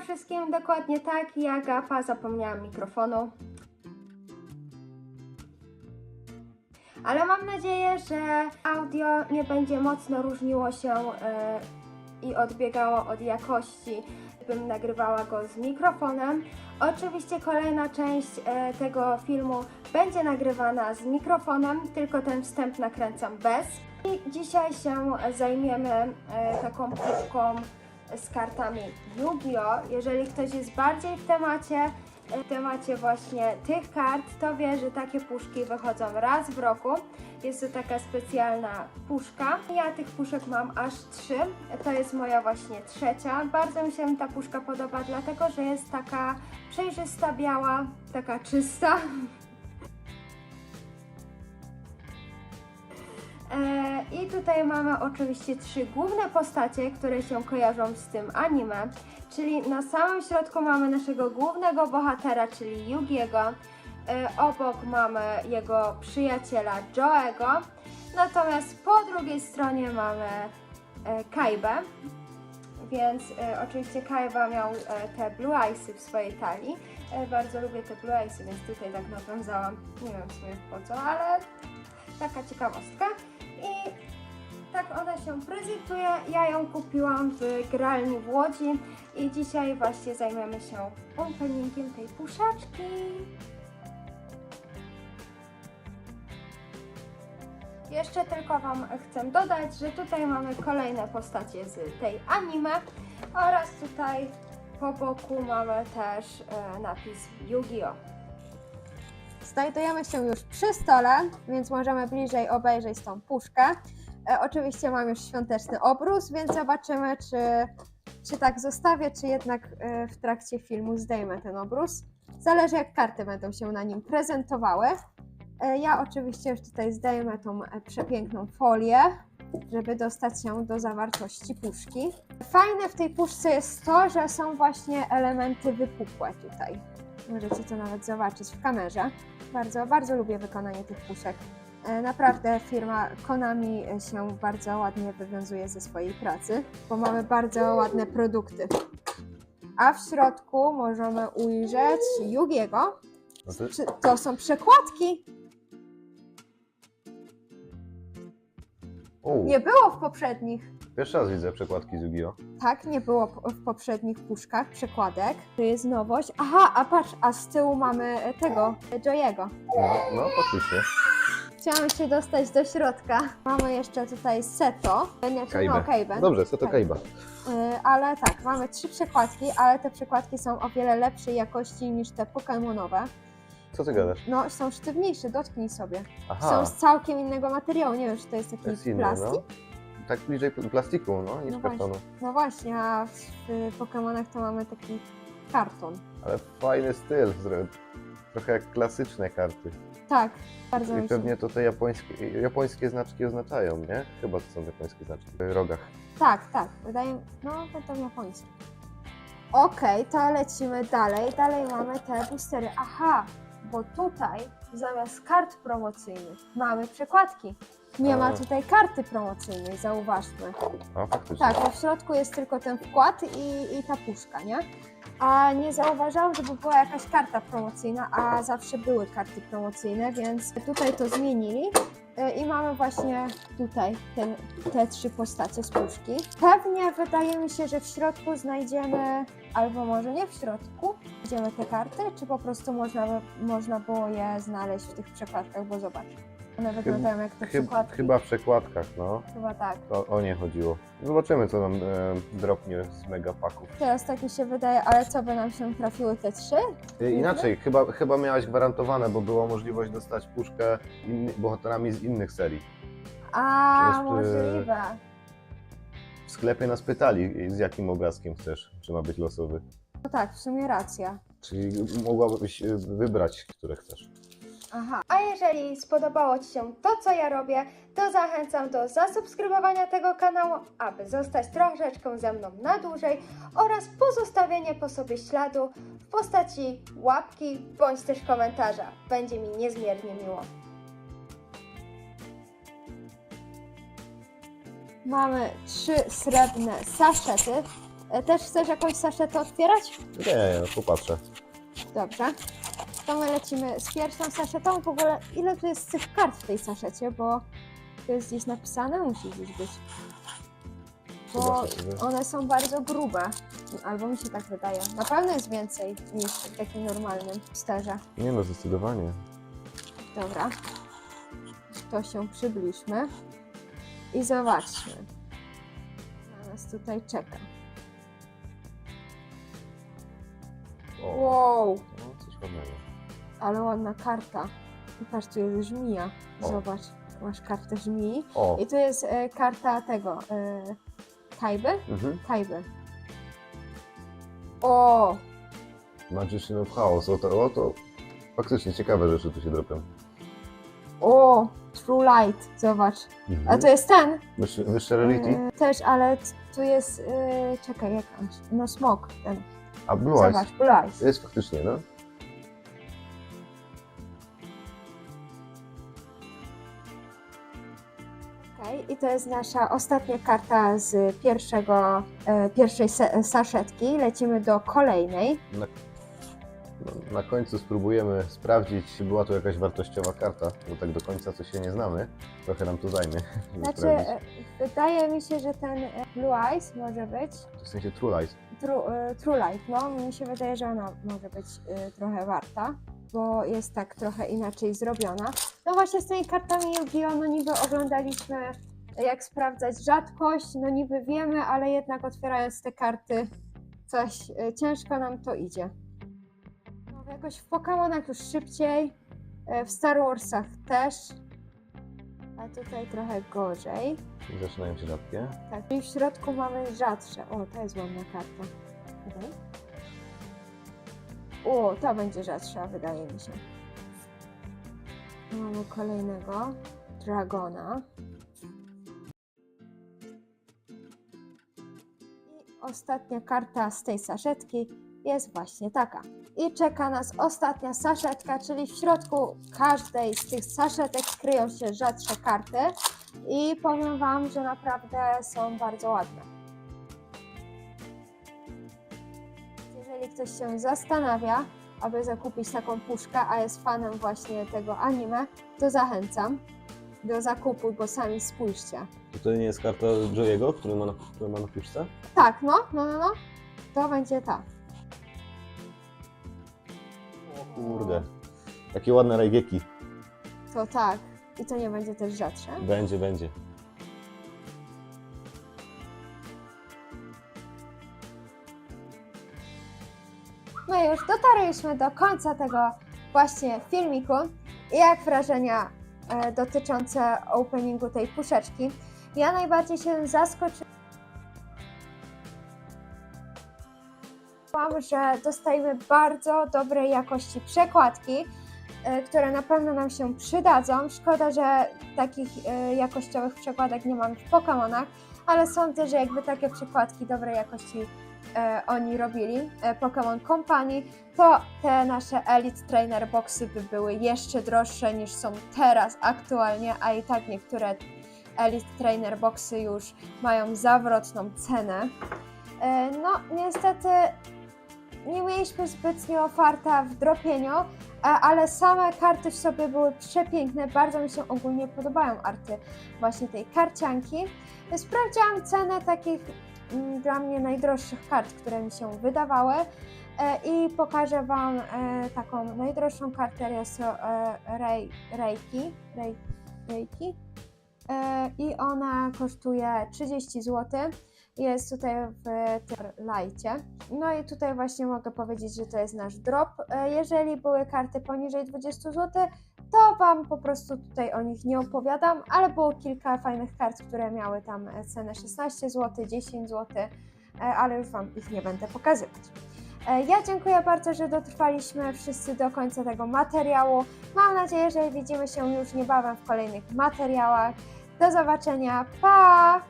Wszystkim, dokładnie tak, ja Gapa zapomniałam mikrofonu. Ale mam nadzieję, że audio nie będzie mocno różniło się e, i odbiegało od jakości, bym nagrywała go z mikrofonem. Oczywiście kolejna część e, tego filmu będzie nagrywana z mikrofonem, tylko ten wstęp nakręcam bez. I dzisiaj się zajmiemy e, taką puszką z kartami Yu-Gi-Oh! Jeżeli ktoś jest bardziej w temacie, w temacie właśnie tych kart, to wie, że takie puszki wychodzą raz w roku. Jest to taka specjalna puszka. Ja tych puszek mam aż trzy. To jest moja właśnie trzecia. Bardzo mi się ta puszka podoba, dlatego że jest taka przejrzysta, biała, taka czysta. I tutaj mamy oczywiście trzy główne postacie, które się kojarzą z tym anime. Czyli na samym środku mamy naszego głównego bohatera, czyli Yugiego. E, Obok mamy jego przyjaciela Joego. Natomiast po drugiej stronie mamy e, Kaibę. Więc e, oczywiście Kaiba miał e, te blue eyesy w swojej talii. E, bardzo lubię te blue eyesy, więc tutaj tak nawiązałam. Nie wiem w sumie po co, ale taka ciekawostka. I tak ona się prezentuje. Ja ją kupiłam w gralni w Łodzi i dzisiaj właśnie zajmiemy się openingiem tej puszeczki. Jeszcze tylko Wam chcę dodać, że tutaj mamy kolejne postacie z tej anime oraz tutaj po boku mamy też e, napis Yu-Gi-Oh! Znajdujemy się już przy stole, więc możemy bliżej obejrzeć tą puszkę. E, oczywiście mam już świąteczny obrus, więc zobaczymy, czy, czy tak zostawię, czy jednak e, w trakcie filmu zdejmę ten obrus. Zależy jak karty będą się na nim prezentowały. E, ja oczywiście już tutaj zdejmę tą e, przepiękną folię, żeby dostać się do zawartości puszki. Fajne w tej puszce jest to, że są właśnie elementy wypukłe tutaj. Możecie to nawet zobaczyć w kamerze. Bardzo, bardzo lubię wykonanie tych puszek. E, Naprawdę firma Konami się bardzo ładnie wywiązuje ze swojej pracy, bo mamy bardzo ładne produkty. A w środku możemy ujrzeć Yugiego. No to, są przekładki? Nie było w poprzednich. Pierwszy raz widzę przekładki z Yu-Gi-Oh! Tak, nie było w poprzednich puszkach przekładek. To jest nowość. Aha, a patrz, a z tyłu mamy e, tego, e, Joyego. No, no. Chciałam się dostać do środka. Mamy jeszcze tutaj Seto, e, nie, czy no. Kaiben. Dobrze, co to Tak. Kaiba? Ale tak, mamy trzy przekładki, ale te przekładki są o wiele lepszej jakości niż te Pokemonowe. Co ty gadasz? No, są sztywniejsze, dotknij sobie. Aha, Są z całkiem innego materiału, nie wiem, czy to jest taki jest inne, plastik. no. Tak bliżej pl- plastiku, no, niż No kartonu. No właśnie, a w, w Pokemonach to mamy taki karton. Ale fajny styl, zro- trochę jak klasyczne karty. Tak, bardzo I mi się... pewnie to te japońskie, japońskie znaczki oznaczają, nie? Chyba to są japońskie znaczki. W rogach. Tak, tak, wydaje mi no będą japońskie. Okej, to lecimy dalej. Dalej mamy te boostery. Aha, bo tutaj zamiast kart promocyjnych mamy przekładki. Nie ma tutaj karty promocyjnej, zauważmy. A, faktycznie. Tak, bo w środku jest tylko ten wkład i, i ta puszka, nie? A nie zauważałam, żeby była jakaś karta promocyjna, a zawsze były karty promocyjne, więc tutaj to zmienili. Y, I mamy właśnie tutaj te, te trzy postacie z puszki. Pewnie wydaje mi się, że w środku znajdziemy, albo może nie w środku, znajdziemy te karty, czy po prostu można, można było je znaleźć w tych przekładkach, bo zobacz. One wyglądają jak te Chyb, chyba w przekładkach, no. Chyba tak. O, o nie chodziło. Zobaczymy, co nam e, dropnie z megapaków. Teraz tak mi się wydaje, ale co by nam się trafiły te trzy? E, Inaczej, chyba, chyba miałaś gwarantowane, bo była możliwość dostać puszkę bohaterami z innych serii. A, Jest, możliwe. W sklepie nas pytali, z jakim obrazkiem chcesz, czy ma być losowy. No tak, w sumie racja. Czyli mogłabyś e, wybrać, które chcesz. Aha. A jeżeli spodobało Ci się to, co ja robię, to zachęcam do zasubskrybowania tego kanału, aby zostać troszeczkę ze mną na dłużej oraz pozostawienie po sobie śladu w postaci łapki bądź też komentarza. Będzie mi niezmiernie miło. Mamy trzy srebrne saszety. E, Też chcesz jakąś saszetę otwierać? Nie, nie, no popatrzę. Dobrze. To my lecimy z pierwszą saszetą. W ogóle ile tu jest tych kart w tej saszecie, bo to jest gdzieś napisane? Musi gdzieś być. Bo Zobaczę sobie. one są bardzo grube. Albo mi się tak wydaje. Na pewno jest więcej niż w takim normalnym sterze. Nie no, zdecydowanie. Dobra. To się przybliżmy. I zobaczmy. Na nas tutaj czeka. O, Wow! no, coś ładnego. Ale ładna karta. I patrz, tu jest żmija. O. Zobacz, masz kartę żmii. O, I tu jest e, karta tego. E, Kajby? mhm. Kajby. O! Magician of Chaos. O to, o to faktycznie ciekawe rzeczy tu się dropią. O! True Light. Zobacz. A Mhm. to jest ten. Wyższy, wyższe rarity? E, też, ale t- tu jest. E, czekaj, jak on się- No, smok ten. A Blue Eyes. Zobacz, Blue Eyes. Jest faktycznie, no. Okej, I to jest nasza ostatnia karta z pierwszego, e, pierwszej se- saszetki. Lecimy do kolejnej. Na, no, na końcu spróbujemy sprawdzić, czy była tu jakaś wartościowa karta, bo tak do końca to się nie znamy. Trochę nam to zajmie. żeby Znaczy, sprawdzić. e, wydaje mi się, że ten e, Blue Eyes może być W sensie True Light. True, true Light. No, mi się wydaje, że ona może być e, trochę warta, bo jest tak trochę inaczej zrobiona. No właśnie z tymi kartami Yu-Gi-Oh! no niby oglądaliśmy jak sprawdzać rzadkość, no niby wiemy, ale jednak otwierając te karty coś e, ciężko nam to idzie. No, jakoś w Pokémonach już szybciej, e, w Star Warsach też, a tutaj trochę gorzej. Zaczynają się rzadkie. Tak, i w środku mamy rzadsze. O, to jest ładna karta. Mhm. O, ta będzie rzadsza, wydaje mi się. Mamy kolejnego dragona. I ostatnia karta z tej saszetki jest właśnie taka. I czeka nas ostatnia saszetka, czyli w środku każdej z tych saszetek kryją się rzadsze karty. I powiem Wam, że naprawdę są bardzo ładne. Jeżeli ktoś się zastanawia, aby zakupić taką puszkę, a jest fanem właśnie tego anime, to zachęcam do zakupu, bo sami spójrzcie. To nie jest karta Joey'ego, który ma na, który ma na puszce? Tak, no, no, no, no. To będzie ta. Kurde. Takie ładne rajgieki. To tak. I to nie będzie też rzadsze. Będzie, będzie. My już dotarliśmy do końca tego właśnie filmiku. I jak wrażenia e, dotyczące openingu tej puszeczki? Ja najbardziej się zaskoczyłam, że dostajemy bardzo dobrej jakości przekładki, e, które na pewno nam się przydadzą. Szkoda, że takich e, jakościowych przekładek nie mamy w Pokémonach, ale sądzę, że jakby takie przekładki dobrej jakości e, oni robili, Pokémon Company, to te nasze Elite Trainer Boxy by były jeszcze droższe niż są teraz aktualnie, a i tak niektóre Elite Trainer Boxy już mają zawrotną cenę. No, niestety nie mieliśmy zbytnio farta w dropieniu, e, ale same karty w sobie były przepiękne. Bardzo mi się ogólnie podobają arty właśnie tej karcianki. Sprawdziłam cenę takich mm, dla mnie najdroższych kart, które mi się wydawały. E, I pokażę Wam e, taką najdroższą kartę, jest Rej, Reiki. Reiki. I ona kosztuje 30 zł. Jest tutaj w lajcie. No i tutaj właśnie mogę powiedzieć, że to jest nasz drop. E, Jeżeli były karty poniżej 20 zł, to Wam po prostu tutaj o nich nie opowiadam, ale było kilka fajnych kart, które miały tam cenę 16 zł, 10 zł, ale już Wam ich nie będę pokazywać. E, Ja dziękuję bardzo, że dotrwaliśmy wszyscy do końca tego materiału. Mam nadzieję, że widzimy się już niebawem w kolejnych materiałach. Do zobaczenia. Pa!